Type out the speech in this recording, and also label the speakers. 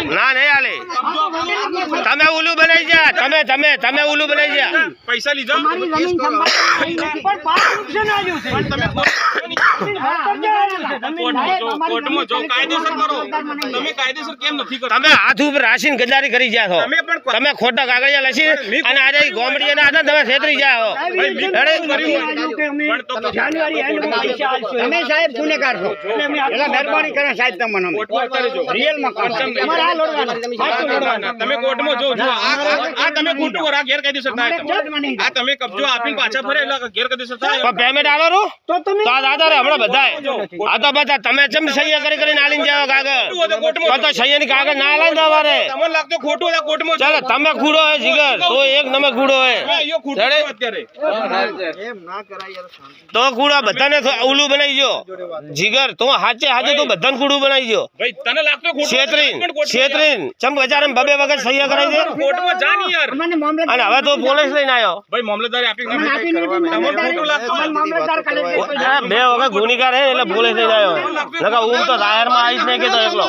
Speaker 1: ને?
Speaker 2: ના નહીં
Speaker 1: આપી.
Speaker 2: તમે ઉલું બનાવી જા તમે તમે તમે ઉલું બનાવી જા
Speaker 1: પૈસા લીધા? તમે કોર્ટની- કોર્ટમાં જો કોર્ટમાં જો કાયદેસર કરો. તમે કાયદેસર કેમ નથી કરતા
Speaker 2: તમે હાથ ઉપર રાશીને ગદ્દારી કરી ગયા છો.
Speaker 1: તમે
Speaker 2: ખોટા કાગળિયા લસી અને આજે ગોમડીના હતા તમે છેતરી
Speaker 1: મેં
Speaker 3: આપશો.
Speaker 4: તમે સાહેબ ગુનેગાર છો એટલે મહેરબાની કરે સાહેબ તમને.
Speaker 1: સાચું લડવાના. તમે કોર્ટમાં જો આ તમે ખોટું કરો ગેરકાયદેસર થાય. તમે.
Speaker 3: કોર્ટમાં નહીં.
Speaker 1: આ તમે કબજો આપીને પાછા ફરે એટલે ગેરકાયદેસર થાય.
Speaker 2: પેમેન્ટ આલો
Speaker 3: તો તમે
Speaker 2: દાદા રે હમણાં બધા આ તો બધા તમે ચમ સહી કરી કરીને આલીને જાવ કાગળ.
Speaker 1: હોય તો
Speaker 2: તો સહીની કાગળ ના આલે ને તમારે
Speaker 1: તમને લાગતો ખોટું હોય તો કોર્ટમાં
Speaker 2: ચાલો. તમે ખૂડો હે જીગર તો એક નંબર ખૂડો હે
Speaker 1: હા, અહીંયા ખોટું
Speaker 2: રેડી?
Speaker 1: છે અત્યારે
Speaker 2: તો ખૂડો બધાને ઉલું બનાવી જો જીગર તો હાચે હાચે તો બધાને ખૂડું બનાવી જો
Speaker 1: ભાઈ તને લાગતો ખોટું હોય
Speaker 2: છેતરીન છેતરીન. ચમ બજારે બબે વગર સહી કરાવી દે?
Speaker 1: કોર્ટમાં જા ની યાર.
Speaker 2: અને હવે તો પોલીસ લઈને આવ્યો
Speaker 1: ભાઈ મામલતદારે આપી તમને ખોટું લાગતું
Speaker 3: મામલતદાર
Speaker 2: બે વગર ગુનેગાર હે એટલે પોલીસ લઈને આવ્યો લગા હું તો જાહેરમાં આવીશ નહીં કેતો એકલો?